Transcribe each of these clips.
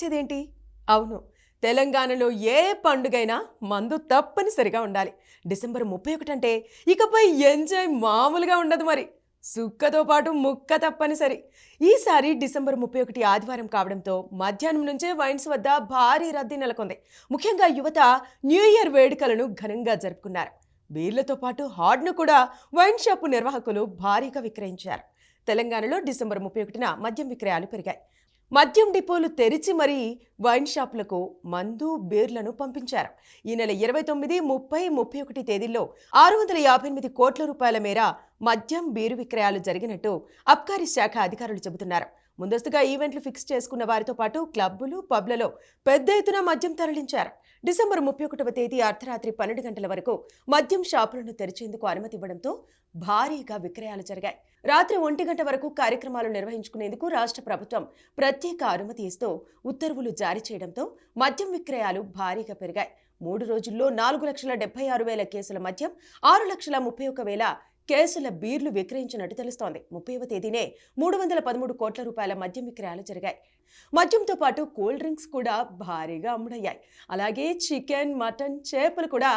వచ్చేదేంటి అవును తెలంగాణలో ఏ పండుగైనా మందు తప్పనిసరిగా ఉండాలి. డిసెంబర్ ముప్పై ఒకటి అంటే ఇకపై ఎంజాయ్ మామూలుగా ఉండదు మరి. సుక్కతో పాటు ముక్క తప్పనిసరి. ఈసారి డిసెంబర్ ముప్పై ఒకటి ఆదివారం కావడంతో మధ్యాహ్నం నుంచే వైన్స్ వద్ద భారీ రద్దీ నెలకొంది. ముఖ్యంగా యువత న్యూ ఇయర్ వేడుకలను ఘనంగా జరుపుకున్నారు. బీర్లతో పాటు హార్డ్ను కూడా వైన్ షాపు నిర్వాహకులు భారీగా విక్రయించారు. తెలంగాణలో డిసెంబర్ ముప్పై ఒకటిన మద్యం విక్రయాలు పెరిగాయి. మద్యం డిపోలు తెరిచి మరీ వైన్ షాపులకు మందు బీర్లను పంపించారు. ఈ నెల ఇరవై తొమ్మిది ముప్పై ముప్పై ఒకటి తేదీల్లో ఆరు వందల యాభై ఎనిమిది కోట్ల రూపాయల మేర మద్యం బీరు విక్రయాలు జరిగినట్టు అబ్కారీ శాఖ అధికారులు చెబుతున్నారు. ముందస్తుగా ఈవెంట్లు ఫిక్స్ చేసుకున్న వారితో పాటు క్లబ్బులు పబ్లలో పెద్ద ఎత్తున మద్యం తరలించారు. డిసెంబర్ ముప్పై ఒకటవ తేదీ అర్ధరాత్రి పన్నెండు గంటల వరకు మద్యం షాపులను తెరిచేందుకు అనుమతి ఇవ్వడంతో భారీగా విక్రయాలు జరిగాయి. రాత్రి ఒంటి గంట వరకు కార్యక్రమాలు నిర్వహించుకునేందుకు రాష్ట్ర ప్రభుత్వం ప్రత్యేక అనుమతి ఇస్తూ ఉత్తర్వులు జారీ చేయడంతో మద్యం విక్రయాలు భారీగా పెరిగాయి. మూడు రోజుల్లో నాలుగు లక్షల డెబ్బై ఆరు వేల కేసుల మద్యం ఆరు లక్షల ముప్పై ఒక వేల కేసుల బీర్లు విక్రయించినట్టు తెలుస్తోంది. ముప్పైవ తేదీనే మూడు వందల పదమూడు కోట్ల రూపాయల మద్యం విక్రయాలు జరిగాయి. మద్యంతో పాటు కూల్ డ్రింక్స్ కూడా భారీగా అమ్ముడయ్యాయి. అలాగే చికెన్ మటన్ చేపలు కూడా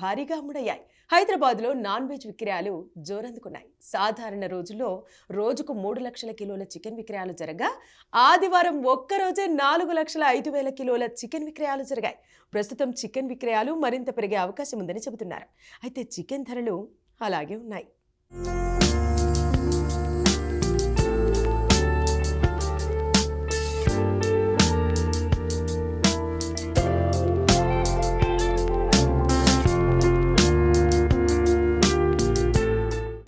భారీగా అమ్ముడయ్యాయి. హైదరాబాద్లో నాన్ వెజ్ విక్రయాలు జోరందుకున్నాయి. సాధారణ రోజుల్లో రోజుకు మూడు లక్షల కిలోల చికెన్ విక్రయాలు జరగా ఆదివారం ఒక్కరోజే నాలుగు లక్షల ఐదు వేల కిలోల చికెన్ విక్రయాలు జరిగాయి. ప్రస్తుతం చికెన్ విక్రయాలు మరింత పెరిగే అవకాశం ఉందని చెబుతున్నారు. అయితే చికెన్ ధరలు అలాగే ఉన్నాయి. Música